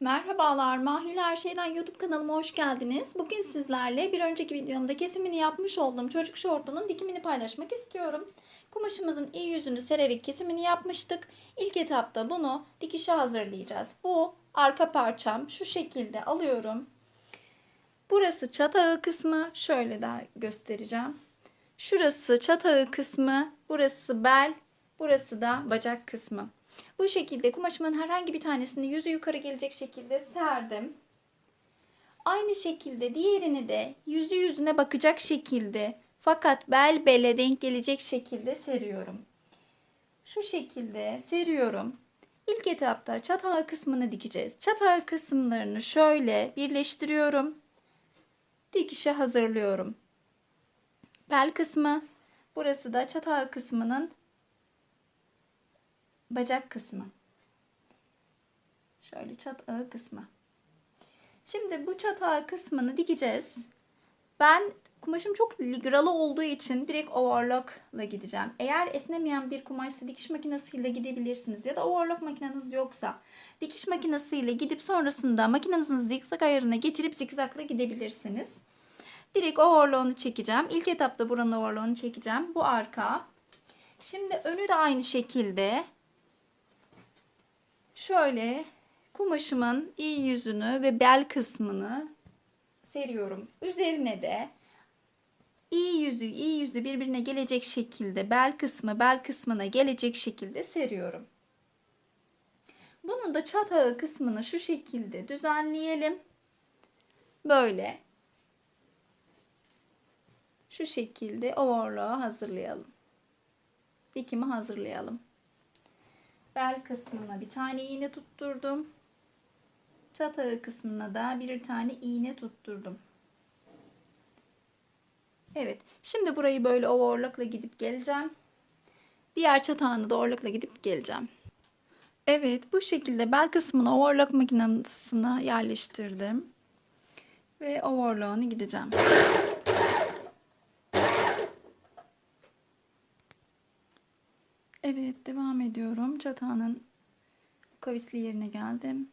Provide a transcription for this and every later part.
Merhabalar, Mahil Her Şeyden YouTube kanalıma hoş geldiniz. Bugün sizlerle bir önceki videomda kesimini yapmış olduğum çocuk şortunun dikimini paylaşmak istiyorum. Kumaşımızın iyi yüzünü sererek kesimini yapmıştık. İlk etapta bunu dikişe hazırlayacağız. Bu arka parçam şu şekilde alıyorum. Burası çatağı kısmı. Şöyle daha göstereceğim. Şurası çatağı kısmı, burası bel, burası da bacak kısmı. Bu şekilde kumaşımın herhangi bir tanesini yüzü yukarı gelecek şekilde serdim. Aynı şekilde diğerini de yüzü yüzüne bakacak şekilde fakat bel bele denk gelecek şekilde seriyorum. Şu şekilde seriyorum. İlk etapta çatağı kısmını dikeceğiz. Çatağı kısımlarını şöyle birleştiriyorum. Dikişe hazırlıyorum. Bel kısmı. Burası da çatağı kısmının bacak kısmı. Şöyle çatağı kısmı. Şimdi bu çatağı kısmını dikeceğiz. Ben kumaşım çok ligralı olduğu için direkt overlock'la gideceğim. Eğer esnemeyen bir kumaşsa dikiş makinesiyle gidebilirsiniz. Ya da overlock makineniz yoksa dikiş makinesiyle gidip sonrasında makinenizin zikzak ayarına getirip zikzakla gidebilirsiniz. Direkt overlock'unu çekeceğim. İlk etapta buranın overlock'unu çekeceğim. Bu arka. Şimdi önü de aynı şekilde şöyle kumaşımın iyi yüzünü ve bel kısmını seriyorum. Üzerine de iyi yüzü iyi yüzü birbirine gelecek şekilde bel kısmı bel kısmına gelecek şekilde seriyorum. Bunun da çatağı kısmını şu şekilde düzenleyelim. Böyle. Şu şekilde overlock'u hazırlayalım. Dikimi hazırlayalım. Bel kısmına bir tane iğne tutturdum. Çatağı kısmına da bir tane iğne tutturdum. Evet. Şimdi burayı böyle overlock'la gidip geleceğim. Diğer çatağını da overlock'la gidip geleceğim. Evet. Bu şekilde bel kısmını overlock makinesine yerleştirdim. Ve overlock'unu gideceğim. Evet devam ediyorum. Çatağının kavisli yerine geldim.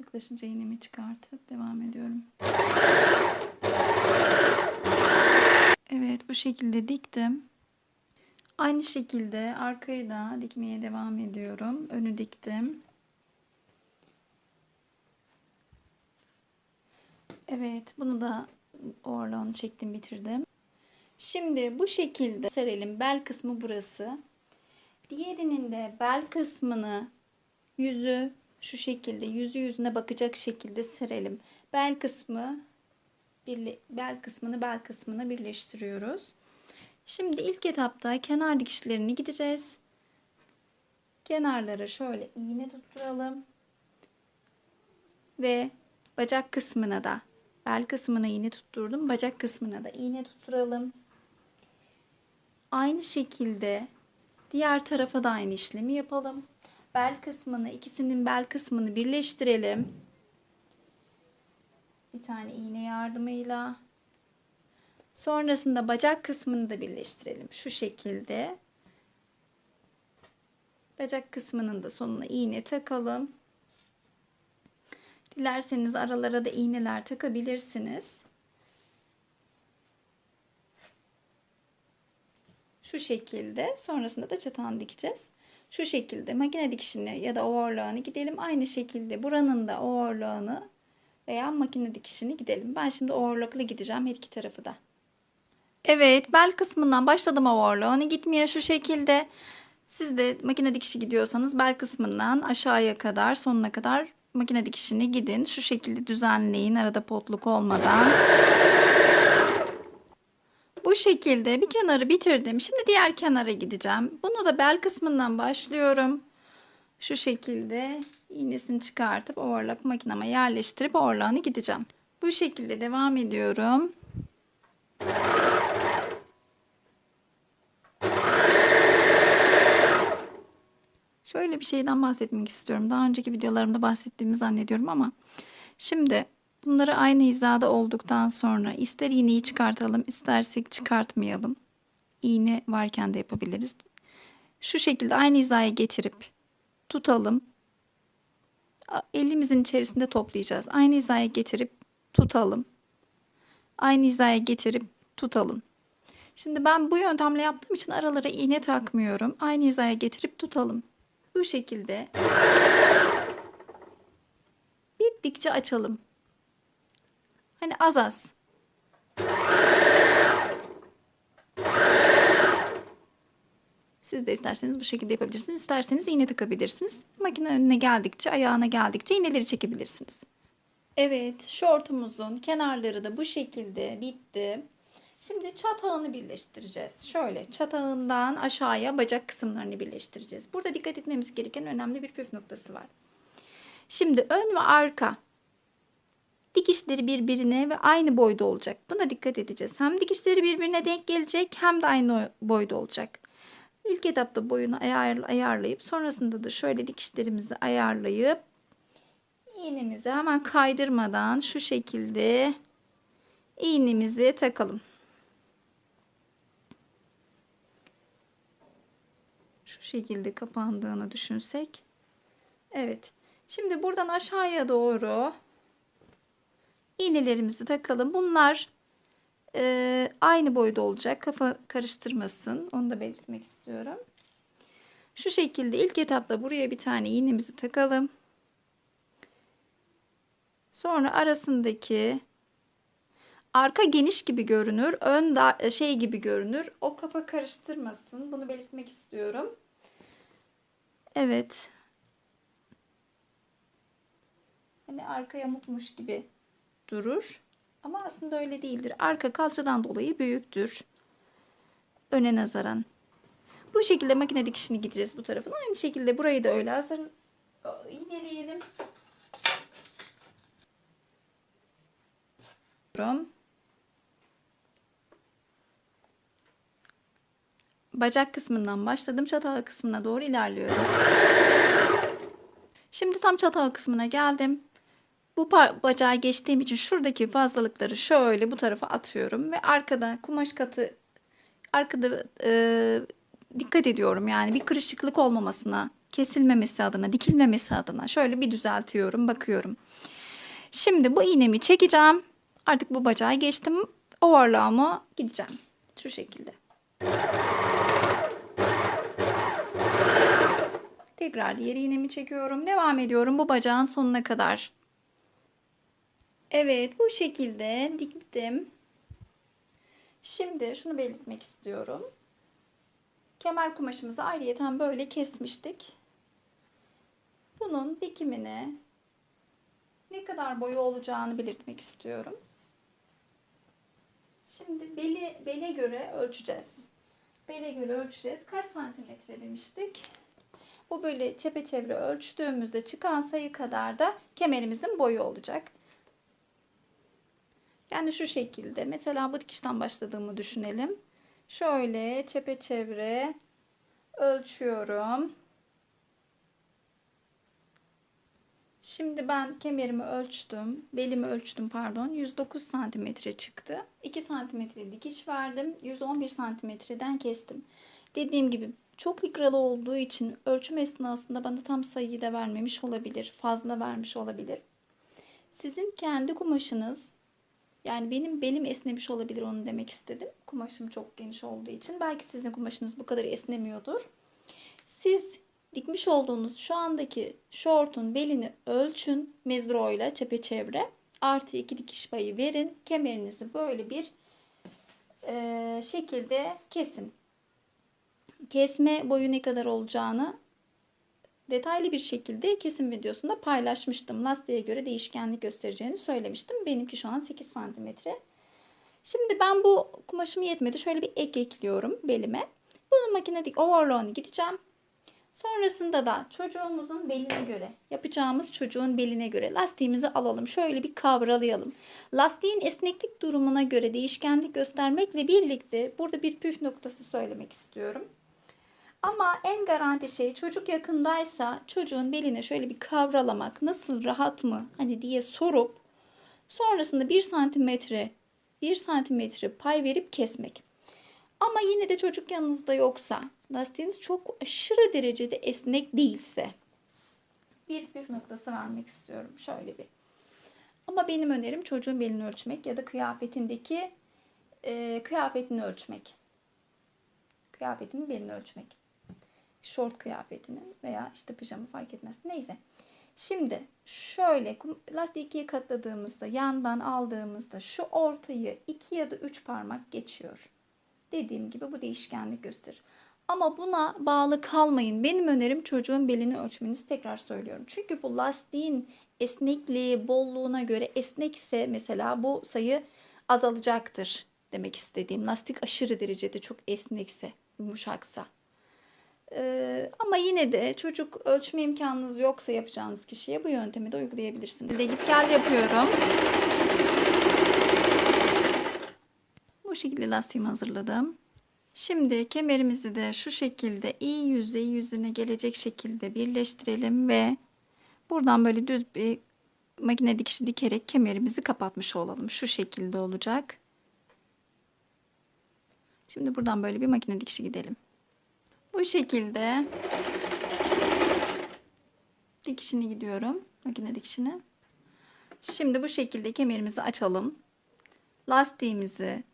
Yaklaşınca iğnemi çıkartıp devam ediyorum. Evet bu şekilde diktim. Aynı şekilde arkayı da dikmeye devam ediyorum. Önü diktim. Evet, bunu da orlon çektim, bitirdim. Şimdi bu şekilde serelim. Bel kısmı burası. Diğerinin de bel kısmını yüzü şu şekilde yüzü yüzüne bakacak şekilde serelim. Bel kısmı bel kısmını bel kısmına birleştiriyoruz. Şimdi ilk etapta kenar dikişlerini gideceğiz. Kenarlara şöyle iğne tutturalım. Ve bacak kısmına da bel kısmına iğne tutturdum. Bacak kısmına da iğne tutturalım. Aynı şekilde diğer tarafa da aynı işlemi yapalım. Bel kısmını, ikisinin bel kısmını birleştirelim. Bir tane iğne yardımıyla. Sonrasında bacak kısmını da birleştirelim. Şu şekilde. Bacak kısmının da sonuna iğne takalım. Dilerseniz aralara da iğneler takabilirsiniz. Şu şekilde. Sonrasında da çatağını dikeceğiz. Şu şekilde makine dikişini ya da overlock'ını gidelim. Aynı şekilde buranın da overlock'ını veya makine dikişini gidelim. Ben şimdi overlock'la gideceğim her iki tarafı da. Evet bel kısmından başladım overlock'ını gitmeye şu şekilde. Siz de makine dikişi gidiyorsanız bel kısmından aşağıya kadar sonuna kadar makine dikişini gidin. Şu şekilde düzenleyin arada potluk olmadan. Bu şekilde bir kenarı bitirdim. Şimdi diğer kenara gideceğim. Bunu da bel kısmından başlıyorum. Şu şekilde iğnesini çıkartıp overlock makinama yerleştirip overlock'ını gideceğim. Bu şekilde devam ediyorum. Şöyle bir şeyden bahsetmek istiyorum. Daha önceki videolarımda bahsettiğimi zannediyorum ama şimdi bunları aynı hizada olduktan sonra ister iğneyi çıkartalım istersek çıkartmayalım. iğne varken de yapabiliriz. Şu şekilde aynı hizaya getirip tutalım. Elimizin içerisinde toplayacağız. Aynı hizaya getirip tutalım. Aynı hizaya getirip tutalım. Şimdi ben bu yöntemle yaptığım için aralara iğne takmıyorum. Aynı hizaya getirip tutalım. Bu şekilde bittikçe açalım. Hani az az. Siz de isterseniz bu şekilde yapabilirsiniz. İsterseniz iğne takabilirsiniz. Makine önüne geldikçe, ayağına geldikçe iğneleri çekebilirsiniz. Evet, şortumuzun kenarları da bu şekilde bitti. Şimdi çatağını birleştireceğiz. Şöyle çatağından aşağıya bacak kısımlarını birleştireceğiz. Burada dikkat etmemiz gereken önemli bir püf noktası var. Şimdi ön ve arka dikişleri birbirine ve aynı boyda olacak. Buna dikkat edeceğiz. Hem dikişleri birbirine denk gelecek hem de aynı boyda olacak. İlk etapta boyunu ayar, ayarlayıp sonrasında da şöyle dikişlerimizi ayarlayıp iğnemizi hemen kaydırmadan şu şekilde iğnemizi takalım. Şu şekilde kapandığını düşünsek. Evet. Şimdi buradan aşağıya doğru iğnelerimizi takalım. Bunlar e, aynı boyda olacak. Kafa karıştırmasın. Onu da belirtmek istiyorum. Şu şekilde ilk etapta buraya bir tane iğnemizi takalım. Sonra arasındaki arka geniş gibi görünür, ön da şey gibi görünür. O kafa karıştırmasın. Bunu belirtmek istiyorum. Evet. Hani arka yamukmuş gibi durur. Ama aslında öyle değildir. Arka kalçadan dolayı büyüktür. Öne nazaran. Bu şekilde makine dikişini gideceğiz bu tarafına. Aynı şekilde burayı da öyle hazır iğneleyelim. Bacak kısmından başladım. Çatal kısmına doğru ilerliyorum. Şimdi tam çatal kısmına geldim. Bu bacağı geçtiğim için şuradaki fazlalıkları şöyle bu tarafa atıyorum ve arkada kumaş katı arkada e, dikkat ediyorum yani bir kırışıklık olmamasına, kesilmemesi adına, dikilmemesi adına şöyle bir düzeltiyorum, bakıyorum. Şimdi bu iğnemi çekeceğim. Artık bu bacağı geçtim. Overlock'ıma gideceğim. Şu şekilde. Tekrar diğer iğnemi çekiyorum. Devam ediyorum bu bacağın sonuna kadar. Evet bu şekilde diktim. Şimdi şunu belirtmek istiyorum. Kemer kumaşımızı ayrıyeten böyle kesmiştik. Bunun dikimine ne kadar boyu olacağını belirtmek istiyorum. Şimdi beli, bele göre ölçeceğiz. Bele göre ölçeceğiz. Kaç santimetre demiştik? Bu böyle çepeçevre ölçtüğümüzde çıkan sayı kadar da kemerimizin boyu olacak. Yani şu şekilde. Mesela bu dikişten başladığımı düşünelim. Şöyle çepeçevre ölçüyorum. Şimdi ben kemerimi ölçtüm. Belimi ölçtüm pardon. 109 santimetre çıktı. 2 santimetre dikiş verdim. 111 santimetreden kestim. Dediğim gibi çok ikralı olduğu için ölçüm esnasında bana tam sayıyı da vermemiş olabilir. Fazla vermiş olabilir. Sizin kendi kumaşınız yani benim belim esnemiş olabilir onu demek istedim. Kumaşım çok geniş olduğu için. Belki sizin kumaşınız bu kadar esnemiyordur. Siz dikmiş olduğunuz şu andaki şortun belini ölçün mezroyla çepeçevre. Artı iki dikiş payı verin. Kemerinizi böyle bir e, şekilde kesin. Kesme boyu ne kadar olacağını detaylı bir şekilde kesim videosunda paylaşmıştım. Lastiğe göre değişkenlik göstereceğini söylemiştim. Benimki şu an 8 santimetre. Şimdi ben bu kumaşım yetmedi. Şöyle bir ek ekliyorum belime. Bunu makinedik overlock'unu gideceğim. Sonrasında da çocuğumuzun beline göre, yapacağımız çocuğun beline göre lastiğimizi alalım. Şöyle bir kavralayalım. Lastiğin esneklik durumuna göre değişkenlik göstermekle birlikte burada bir püf noktası söylemek istiyorum. Ama en garanti şey çocuk yakındaysa çocuğun beline şöyle bir kavralamak nasıl rahat mı hani diye sorup sonrasında 1 santimetre 1 santimetre pay verip kesmek. Ama yine de çocuk yanınızda yoksa, lastiğiniz çok aşırı derecede esnek değilse bir püf noktası vermek istiyorum. Şöyle bir. Ama benim önerim çocuğun belini ölçmek ya da kıyafetindeki e, kıyafetini ölçmek. Kıyafetinin belini ölçmek. Şort kıyafetinin veya işte pijama fark etmez. Neyse. Şimdi şöyle lastiği ikiye katladığımızda yandan aldığımızda şu ortayı iki ya da üç parmak geçiyor. Dediğim gibi bu değişkenlik gösterir. Ama buna bağlı kalmayın. Benim önerim çocuğun belini ölçmenizi tekrar söylüyorum. Çünkü bu lastiğin esnekliği, bolluğuna göre esnek ise mesela bu sayı azalacaktır demek istediğim. Lastik aşırı derecede çok esnekse, yumuşaksa. Ee, ama yine de çocuk ölçme imkanınız yoksa yapacağınız kişiye bu yöntemi de uygulayabilirsiniz. Git gel yapıyorum. Bu şekilde lastiğimi hazırladım. Şimdi kemerimizi de şu şekilde iyi yüzey yüzüne gelecek şekilde birleştirelim ve buradan böyle düz bir makine dikişi dikerek kemerimizi kapatmış olalım. Şu şekilde olacak. Şimdi buradan böyle bir makine dikişi gidelim. Bu şekilde dikişini gidiyorum. Makine dikişini. Şimdi bu şekilde kemerimizi açalım. Lastiğimizi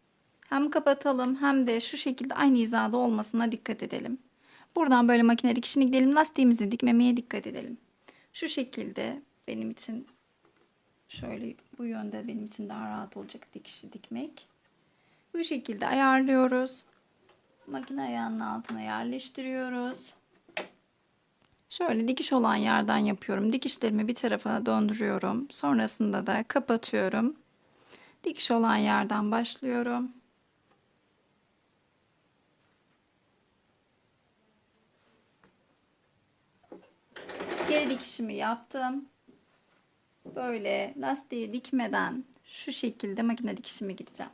hem kapatalım hem de şu şekilde aynı hizada olmasına dikkat edelim. Buradan böyle makine dikişini gidelim. Lastiğimizi dikmemeye dikkat edelim. Şu şekilde benim için şöyle bu yönde benim için daha rahat olacak dikişi dikmek. Bu şekilde ayarlıyoruz. Makine ayağının altına yerleştiriyoruz. Şöyle dikiş olan yerden yapıyorum. Dikişlerimi bir tarafa döndürüyorum. Sonrasında da kapatıyorum. Dikiş olan yerden başlıyorum. Geri dikişimi yaptım. Böyle lastiği dikmeden şu şekilde makine dikişime gideceğim.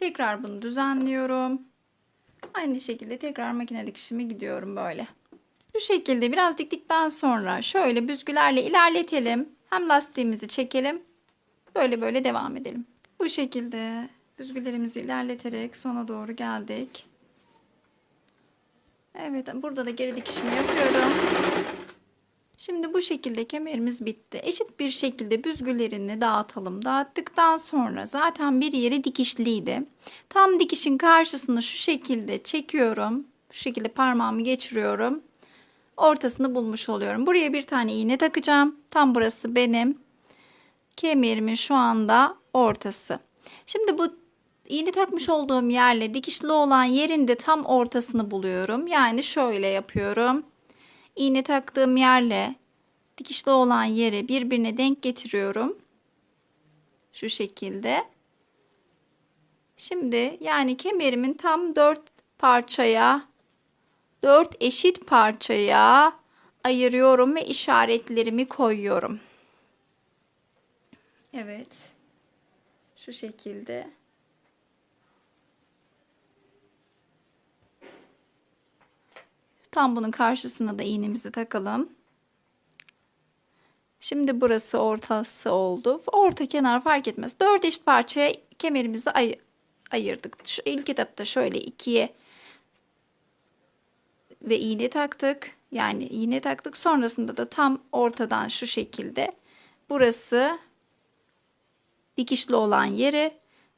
Tekrar bunu düzenliyorum. Aynı şekilde tekrar makine dikişime gidiyorum böyle. Bu şekilde biraz diktikten sonra şöyle büzgülerle ilerletelim. Hem lastiğimizi çekelim. Böyle böyle devam edelim. Bu şekilde büzgülerimizi ilerleterek sona doğru geldik. Evet burada da geri dikişimi yapıyorum. Şimdi bu şekilde kemerimiz bitti. Eşit bir şekilde büzgülerini dağıtalım. Dağıttıktan sonra zaten bir yeri dikişliydi. Tam dikişin karşısını şu şekilde çekiyorum. Şu şekilde parmağımı geçiriyorum. Ortasını bulmuş oluyorum. Buraya bir tane iğne takacağım. Tam burası benim kemerimin şu anda ortası. Şimdi bu iğne takmış olduğum yerle dikişli olan yerin de tam ortasını buluyorum. Yani şöyle yapıyorum. İğne taktığım yerle dikişli olan yeri birbirine denk getiriyorum. Şu şekilde. Şimdi yani kemerimin tam dört parçaya, dört eşit parçaya ayırıyorum ve işaretlerimi koyuyorum. Evet. Şu şekilde. Tam bunun karşısına da iğnemizi takalım. Şimdi burası ortası oldu. Orta kenar fark etmez. Dört eşit parçaya kemerimizi ay ayırdık. Şu ilk etapta şöyle ikiye ve iğne taktık. Yani iğne taktık. Sonrasında da tam ortadan şu şekilde. Burası dikişli olan yeri.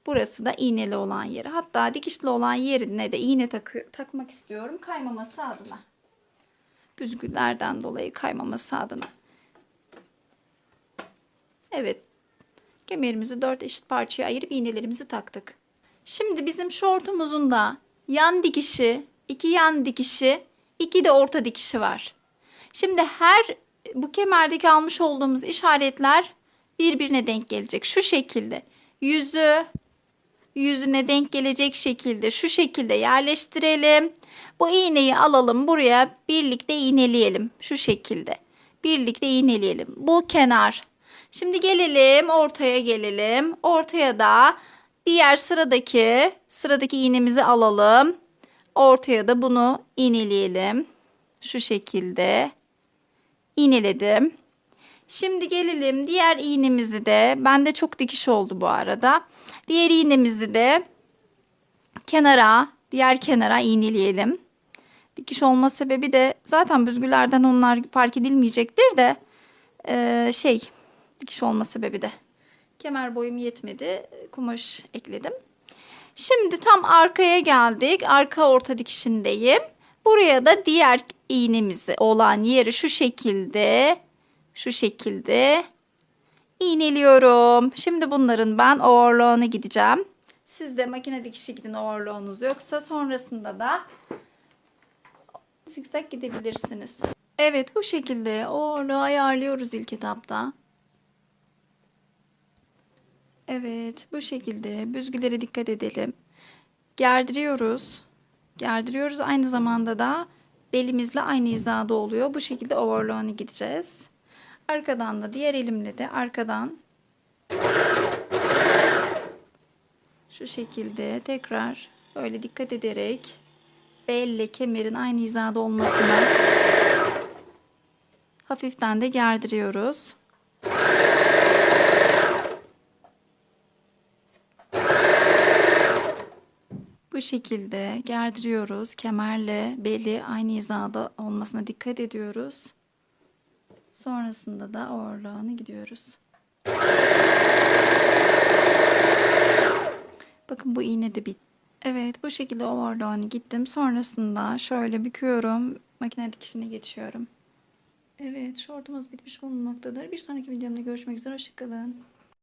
Burası da iğneli olan yeri. Hatta dikişli olan yerine de iğne takı takmak istiyorum. Kaymaması adına. Büzgülerden dolayı kaymaması adına. Evet. Kemerimizi dört eşit parçaya ayırıp iğnelerimizi taktık. Şimdi bizim şortumuzun da yan dikişi, iki yan dikişi, iki de orta dikişi var. Şimdi her bu kemerdeki almış olduğumuz işaretler birbirine denk gelecek. Şu şekilde yüzü yüzüne denk gelecek şekilde şu şekilde yerleştirelim. Bu iğneyi alalım buraya birlikte iğneleyelim. Şu şekilde birlikte iğneleyelim. Bu kenar. Şimdi gelelim ortaya gelelim. Ortaya da diğer sıradaki sıradaki iğnemizi alalım. Ortaya da bunu iğneleyelim. Şu şekilde iğneledim. Şimdi gelelim diğer iğnemizi de. Bende çok dikiş oldu bu arada. Diğer iğnemizi de kenara, diğer kenara iğneleyelim. Dikiş olma sebebi de zaten büzgülerden onlar fark edilmeyecektir de eee, şey dikiş olma sebebi de kemer boyum yetmedi. Kumaş ekledim. Şimdi tam arkaya geldik. Arka orta dikişindeyim. Buraya da diğer iğnemizi olan yeri şu şekilde şu şekilde iğneliyorum. Şimdi bunların ben overlock'una gideceğim. Siz de makine dikişi gidin overlock'unuz yoksa sonrasında da zikzak gidebilirsiniz. Evet bu şekilde overlock'u ayarlıyoruz ilk etapta. Evet bu şekilde büzgülere dikkat edelim. Gerdiriyoruz. Gerdiriyoruz aynı zamanda da belimizle aynı hizada oluyor. Bu şekilde overlock'una gideceğiz. Arkadan da diğer elimle de arkadan şu şekilde tekrar böyle dikkat ederek belle kemerin aynı hizada olmasına hafiften de gerdiriyoruz. Bu şekilde gerdiriyoruz. Kemerle beli aynı hizada olmasına dikkat ediyoruz. Sonrasında da overlock'una gidiyoruz. Bakın bu iğne de bit. Evet bu şekilde overlock'una gittim. Sonrasında şöyle büküyorum. Makine dikişine geçiyorum. Evet şortumuz bitmiş bulunmaktadır. Bir sonraki videomda görüşmek üzere. Hoşçakalın.